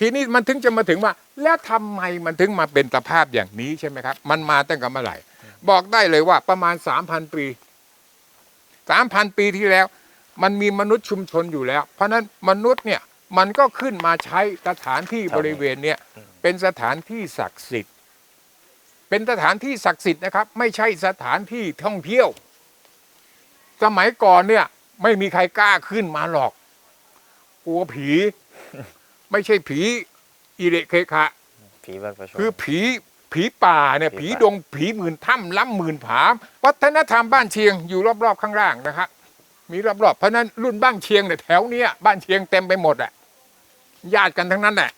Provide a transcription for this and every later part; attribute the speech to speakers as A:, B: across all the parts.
A: ทีนี้มันถึงจะมาถึงว่า แล้วทำไมมันถึงมาเป็นสภาพอย่างนี้ใช่ไหมครับ มันมาตั้งแต่เมื่อไหร่บอกได้เลยว่าประมาณสามพันปีสามพันปีที่แล้ว มันมีมนุษย์ชุมชนอยู่แล้ว เพราะฉะนั้นมนุษย์เนี่ยมันก็ขึ้นมาใช้สถานที่บริเวณเนี่ยเป็นสถานที่ศักดิ์สิทธิ์ เป็นสถานที่ศักดิ์สิทธิ์นะครับ ไม่ใช่สถานที่ท่องเที่ยว สมัยก่อนเนี่ยไม่มีใครกล้าขึ้นมาหรอกกลัวผี ไม่ใช่ผีอิเละเคคะ
B: ผีบรรพชน
A: คือผีผีป่าเนี่ย
B: ผี
A: ผี
B: ป่า
A: ดงผีหมื่นถ้ำล้ำหมื่นผา วัฒนธรรมบ้านเชียงอยู่รอบๆข้างล่างนะครับมีรอบๆเพราะฉะนั้นรุ่นบ้านเชียงเนี่ยแถวเนี้ยบ้านเชียงเต็มไปหมดอะญาติกันทั้งนั้นแหละ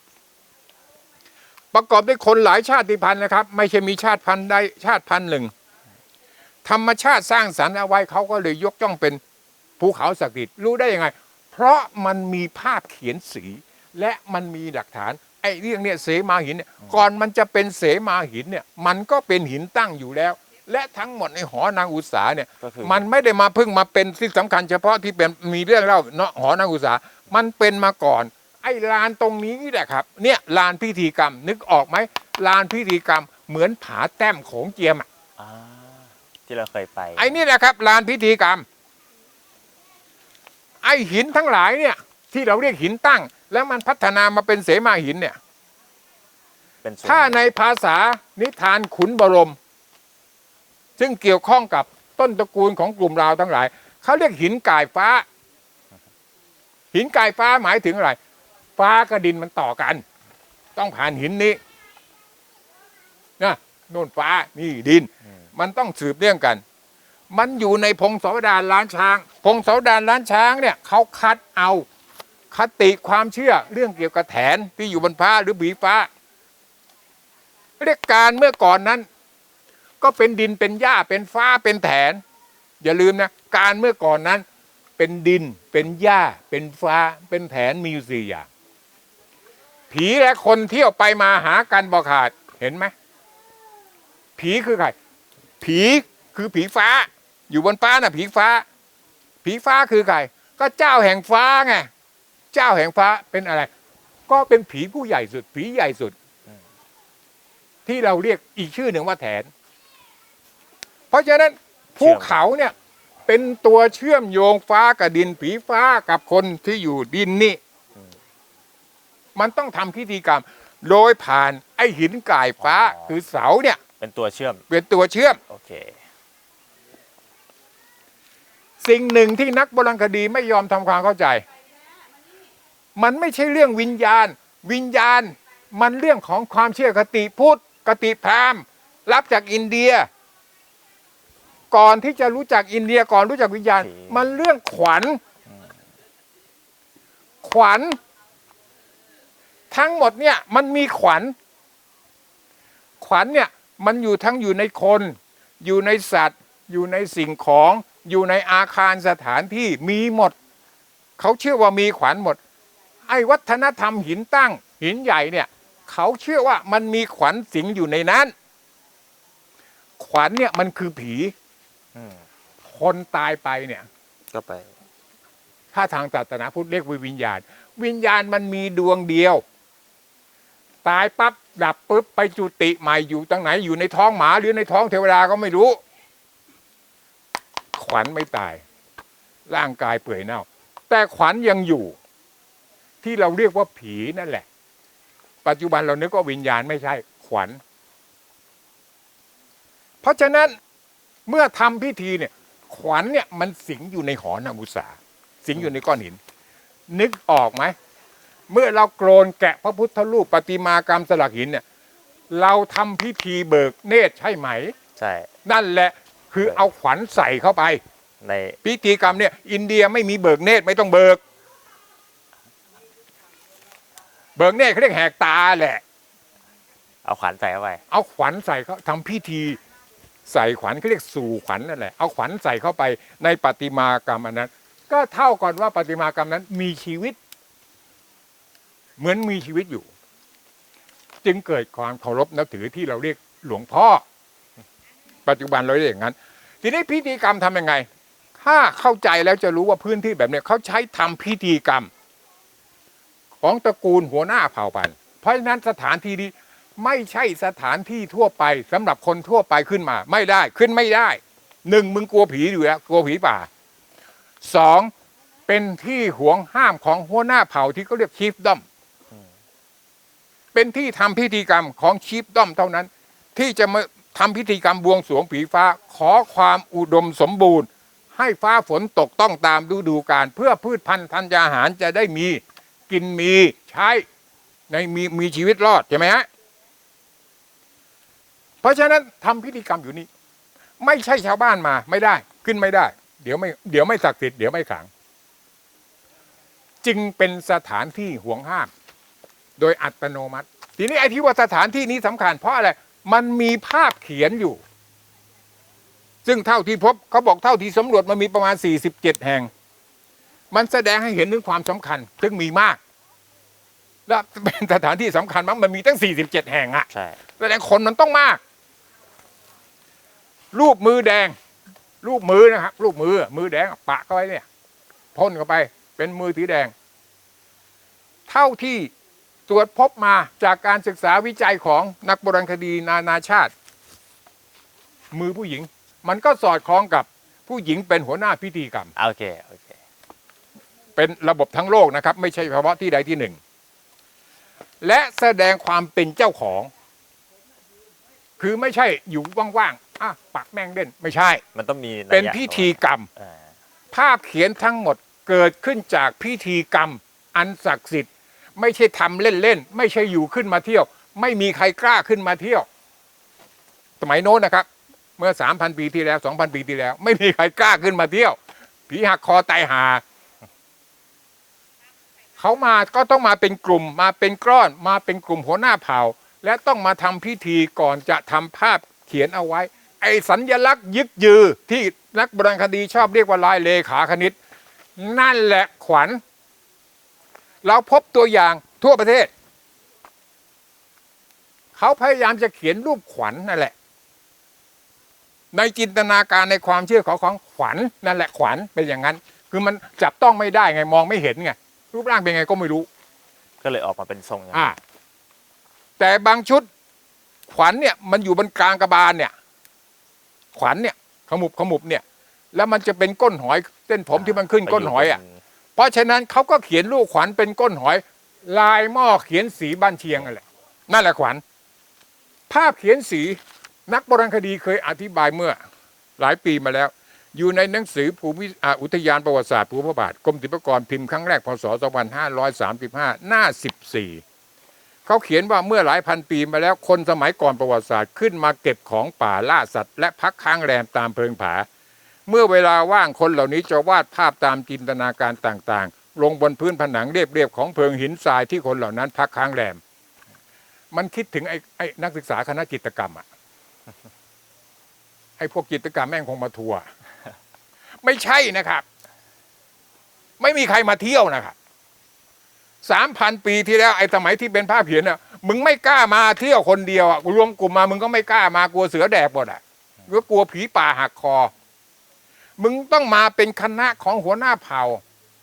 A: ประกอบด้วยคนหลายชาติพันธุ์นะครับ ไม่ใช่มีชาติพันธุ์ใดชาติพันธุ์หนึ่ง ธรรมชาติสร้างสรรค์เอาไว้เขาก็เลยยกจ้องเป็นภูเขาศักดิ์สิทธิ์รู้ได้ยังไง เพราะมันมีภาพเขียนสี และมันมีหลักฐานไอ้เรื่องเนี่ยเสมาหินเนี่ยก่อนมันจะเป็นเสมาหินเนี่ยมันก็เป็นหินตั้งอยู่แล้ว และทั้งหมดในหอนางอุตสาเนี่ย
B: ก็คือ
A: มันไม่ได้มาเพิ่งมาเป็นที่สำคัญเฉพาะที่เป็นมีเรื่องเล่าเนาะหอนางอุตสามันเป็นมาก่อน ไอ้ลานตรงนี้นี่แหละครับเนี่ยลานพิธีกรรมนึกออกไหมลานพิธีกรรมเหมือนผาแต้มโของเจียมอะ
B: อ่าที่เราเคยไป
A: ไอ้นี่แหละครับลานพิธีกรรม ไอ้หินทั้งหลายเนี่ย ที่เราเรียกหินตั้ง แล้วมันพัฒนามาเป็นเสมาหินเนี่ย
B: เป็นส่วน
A: ถ้าในภาษานิทานขุนบรม ซึ่งเกี่ยวข้องกับต้นตระกูลของกลุ่มเราทั้งหลาย เขาเรียกหินก่ายฟ้า หินก่ายฟ้าหมายถึงอะไร ฟ้ากับดินมันต่อกัน ต้องผ่านหินนี้นะโน่นฟ้านี่ดิน มันต้องสืบเนื่องกัน มันอยู่ในพงศาวดารล้านช้าง พงศาวดารล้านช้างเนี่ยเขาคัดเอา คติความเชื่อเรื่องเกี่ยวกับแถนที่อยู่บนฟ้าหรือบีฟ้า เรียกการเมื่อก่อนนั้น ก็เป็นดินเป็นหญ้าเป็นฟ้าเป็นแถน อย่าลืมนะ การเมื่อก่อนนั้น เป็นดินเป็นหญ้า เป็นฟ้า เป็นแถนมีอยู่สี่อย่างผีและคนเที่ยวไปมาหากันบอกขาดเห็นไหมผีคือใครผีคือผีฟ้า อยู่บนฟ้าน่ะ ผีฟ้า ผีฟ้าคือใครก็เจ้าแห่งฟ้าไง เจ้าแห่งฟ้าเป็นอะไร ก็เป็นผีผู้ใหญ่สุด ผีใหญ่สุด ที่เราเรียกอีกชื่อหนึ่งว่าแถน เพราะฉะนั้นภูเขาเนี่ยเป็นตัวเชื่อมโยงฟ้ากับดินผีฟ้ากับคนที่อยู่ดินนี่ มันต้องทำพิธีกรรม โดยผ่านไอ้หินก่ายฟ้าคือเสาเนี่ย
B: เป็นตัวเชื่อม
A: เป็นตัวเชื่อม
B: โอเค
A: สิ่งหนึ่งที่นักโบราณคดีไม่ยอมทำความเข้าใจ มันไม่ใช่เรื่องวิญญาณ วิญญาณมันเรื่องของความเชื่อคติพุทธคติพราหมณ์รับจากอินเดีย ก่อนที่จะรู้จักอินเดียก่อนรู้จักวิญญาณ
B: โอเค
A: มันเรื่องขวัญ ขวัญ ทั้งหมดเนี่ยมันมีขวัญ ขวัญเนี่ยมันอยู่ทั้งอยู่ในคน อยู่ในสัตว์ อยู่ในสิ่งของ อยู่ในอาคารสถานที่มีหมด เขาเชื่อว่ามีขวัญหมด ไอ้วัฒนธรรมหินตั้ง หินใหญ่เนี่ย เขาเชื่อว่ามันมีขวัญสิงอยู่ในนั้น ขวัญเนี่ยมันคือผี
B: อ
A: คนตายไปเนี่ย
B: ก็ไป
A: ถ้าทางศาสนาพุทธเรียกวิญญาณ วิญญาณมันมีดวงเดียว ตายปั๊บดับปุ๊บไปจุติใหม่อยู่ตรงไหนอยู่ในท้องหมาหรือในท้องเทวดาก็ไม่รู้ ขวัญไม่ตาย ร่างกายเปื่อยเน่า แต่ขวัญยังอยู่ ที่เราเรียกว่าผีนั่นแหละ ปัจจุบันเรานึกว่าวิญญาณไม่ใช่ขวัญ เพราะฉะนั้นเมื่อทำพิธีเนี่ย ขวัญเนี่ยมันสิงอยู่ในหอนามุสาสิงอยู่ในก้อนหิน นึกออกไหมเมื่อเราโกรนแกะพระพุทธรูปประติมากรรมสลักหินเนี่ย เราทำพิธีเบิกเนตรใช่ไหม
B: ใช่
A: นั่นแหละคือเอาขวัญใส่เข้าไป
B: ใน
A: พิธีกรรมเนี่ย อินเดียไม่มีเบิกเนตรไม่ต้องเบิก เบิกเนตรเขาเรียกแหกตาแหละ
B: เอาขวัญใส่เข้าไป
A: เอาขวัญใส่เขาทำพิธีใส่ขวัญเขาเรียกสู่ขวัญนั่นแหละ เอาขวัญใส่เข้าไปในปฏิมากรรมอันนั้น ก็เท่ากันว่าปฏิมากรรมนั้นมีชีวิต เหมือนมีชีวิตอยู่ จึงเกิดความเคารพนับถือที่เราเรียกหลวงพ่อ ปัจจุบันเราเรียกอย่างนั้น ทีนี้พิธีกรรมทำยังไง ถ้าเข้าใจแล้วจะรู้ว่าพื้นที่แบบเนี้ยเขาใช้ทำพิธีกรรม ของตระกูลหัวหน้าเผ่าพันธุ์เพราะฉะนั้นสถานที่นี้ไม่ใช่สถานที่ทั่วไปสำหรับคนทั่วไปขึ้นมา ไม่ได้ขึ้นไม่ได้หนึ่งมึงกลัวผีอยู่แล้วกลัวผีป่าสองเป็นที่ห่วงห้ามของหัวหน้าเผ่าที่เขาเรียกชีฟดอมเป็นที่ทำพิธีกรรมของชีฟดอมเท่านั้น ที่จะมาทำพิธีกรรมบวงสรวงผีฟ้า ขอความอุดมสมบูรณ์ ให้ฟ้าฝนตกต้องตามฤดูกาลเพื่อพืชพันธุ์ธัญญาหารจะได้มี กินมีใช้ในมีมีชีวิตรอดใช่ไหมฮะเพราะฉะนั้นทำพิธีกรรมอยู่นี่ไม่ใช่ชาวบ้านมาไม่ได้ขึ้นไม่ได้ เดี๋ยวไม่เดี๋ยวไม่ศักดิ์สิทธิ์เดี๋ยวไม่ขลัง จึงเป็นสถานที่ห่วงห้าม โดยอัตโนมัติ ทีนี้ไอ้ที่ว่าสถานที่นี้สำคัญเพราะอะไรมันมีภาพเขียนอยู่ ซึ่งเท่าที่พบเขาบอกเท่าที่สำรวจมันมีประมาณ 47 แห่ง มันแสดงให้เห็นถึงความสำคัญซึ่งมีมาก และเป็นสถานที่สำคัญมั้งมันมีตั้ง 47 แห่งอะ
B: ใช่
A: แสดงคนมันต้องมาก รูปมือแดง รูปมือนะครับรูปมือ มือแดงอะปะเข้าไปเนี่ยพ่นเข้าไป เป็นมือสีแดง เท่าที่ตรวจพบมาจากการศึกษาวิจัยของนักโบราณคดีนานาชาติ มือผู้หญิง มันก็สอดคล้องกับผู้หญิงเป็นหัวหน้าพิธีกรรม
B: โอเคโอเค
A: เป็นระบบทั้งโลกนะครับ ไม่ใช่เฉพาะที่ใดที่หนึ่ง และแสดงความเป็นเจ้าของ คือไม่ใช่อยู่ว่างๆอะปักแม่งเล่นไม่ใช่
B: มันต้องมีย
A: เป็นพิธีกรรม
B: อ่า
A: ภาพเขียนทั้งหมดเกิดขึ้นจากพิธีกรรม อันศักดิ์สิทธิ์ ไม่ใช่ทำเล่นๆ ไม่ใช่อยู่ขึ้นมาเที่ยว ไม่มีใครกล้าขึ้นมาเที่ยว สมัยโน้นนะครับ เมื่อสามพันปีที่แล้วสองพันปีที่แล้ว ไม่มีใครกล้าขึ้นมาเที่ยว ผีหักคอตายหา เขามาก็ต้องมาเป็นกลุ่มมาเป็นก้อนมาเป็นกลุ่มหัวหน้าเผ่า และต้องมาทำพิธีก่อนจะทำภาพเขียนเอาไว้ ไอ้สัญญลักษณ์ยึกยือที่นักโบราณคดีชอบเรียกว่าลายเลขาคณิต นั่นแหละขวัญ เราพบตัวอย่างทั่วประเทศ เขาพยายามจะเขียนรูปขวัญนั่นแหละ ในจินตนาการในความเชื่อของของขวัญนั่นแหละขวัญเป็นอย่างนั้น คือมันจับต้องไม่ได้ไงมองไม่เห็นไง รูปร่างเป็นไงก็ไม่รู้
B: ก็เลยออกมาเป็นทรงอย่าง
A: อ่า
B: นั้น
A: แต่บางชุด ขวัญเนี่ย มันอยู่บนกลางกระบาลเนี่ย ขวัญเนี่ย ขมุบขมุบเนี่ย แล้วมันจะเป็นก้นหอยเส้นผมที่มันขึ้นก้นหอยอะ
B: ไปเป็น
A: เพราะฉะนั้นเขาก็เขียนรูปขวัญเป็นก้นหอย ลายหม้อเขียนสีบ้านเชียงนั่นแหละนั่นแหละขวัญ ภาพเขียนสีนักโบราณคดีเคยอธิบายเมื่อ หลายปีมาแล้ว อยู่ในหนังสือภูมิอุทยานประวัติศาสตร์ภูพระบาทกรมศิลปากรพิมพ์ครั้งแรกพศ 2535 หน้า 14 เขาเขียนว่าเมื่อหลายพันปีมาแล้วคนสมัยก่อนประวัติศาสตร์ขึ้นมาเก็บของป่าล่าสัตว์ และพักค้างแรมตามเพิงผา เมื่อเวลาว่างคนเหล่านี้จะวาดภาพตามจินตนาการต่างๆ ลงบนพื้นผนังเรียบๆของเพิงหินทรายที่คนเหล่านั้นพักค้างแรม มันคิดถึงไอ้ไอ้นักศึกษาคณะจิตกรรมอะไอ้พวกจิตกรรมแม่งคงมาทัวร์ ไม่ใช่นะครับ ไม่มีใครมาเที่ยวนะครับสามพันปีที่แล้วไอ้สมัยที่เป็นภาพเขียนน่ะ มึงไม่กล้ามาเที่ยวคนเดียวอะรวมกลุ่มมา มึงก็ไม่กล้ามากลัวเสือแดกหมดอะก็กลัวผีป่าหักคอ มึงต้องมาเป็นคณะของหัวหน้าเผ่า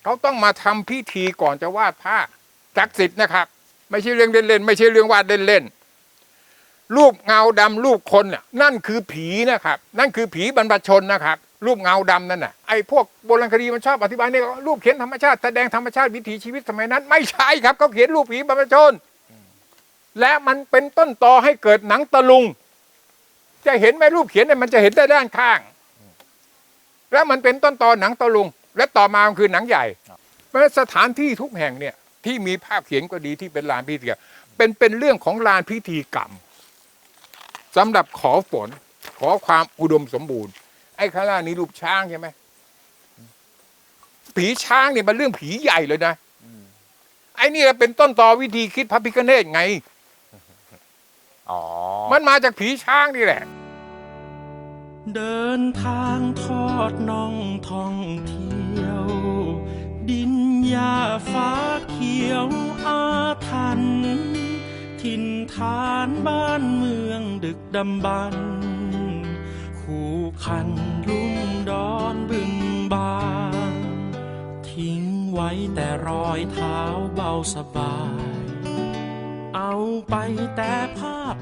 A: เขาต้องมาทำพิธีก่อนจะวาดภาพศักดิ์สิทธิ์นะครับ ไม่ใช่เรื่องเล่นๆไม่ใช่เรื่องวาดเล่นๆรูปเงาดำรูปคนน่ะนั่นคือผีนะครับ นั่นคือผีบรรพชนนะครับ รูปเงาดำนั่นน่ะไอ้พวกโบราณคดีมันชอบอธิบายเนี่ยรูปเขียนธรรมชาติแสดงธรรมชาติวิถีชีวิตสมัยนั้น ไม่ใช่ครับเขาเขียนรูปผีบรรพชน และมันเป็นต้นตอให้เกิดหนังตะลุง จะเห็นไหมรูปเขียนเนี่ยมันจะเห็นได้ด้านข้าง แล้วมันเป็นต้นตอหนังตะลุง และต่อมามันคือหนังใหญ่เพราะสถานที่ทุกแห่งเนี่ยที่มีภาพเขียนก็ดีที่เป็นลานพิธีเป็นเป็นเรื่องของลานพิธีกรรมสำหรับขอฝนขอความอุดมสมบูรณ์ ไอ้ข้างล่างนี้รูปช้างใช่ไหมผีช้างเนี่ยมันเรื่องผีใหญ่เลยนะไอ้นี่เป็นต้นตอวิธีคิดพระพิฆเนศไง
B: อ๋อ
A: มันมาจากผีช้างนี่แหละ
C: เดินทางทอดน่องท่องเที่ยว ดินหญ้าฟ้าเขียวอาถรรพ์ถิ่นฐานบ้านเมืองดึกดำบรรพ์ คันลุ่มดอนบึงบานทิ้งไว้แต่รอยเท้าเบาสบาย เอาไปแต่ภาพ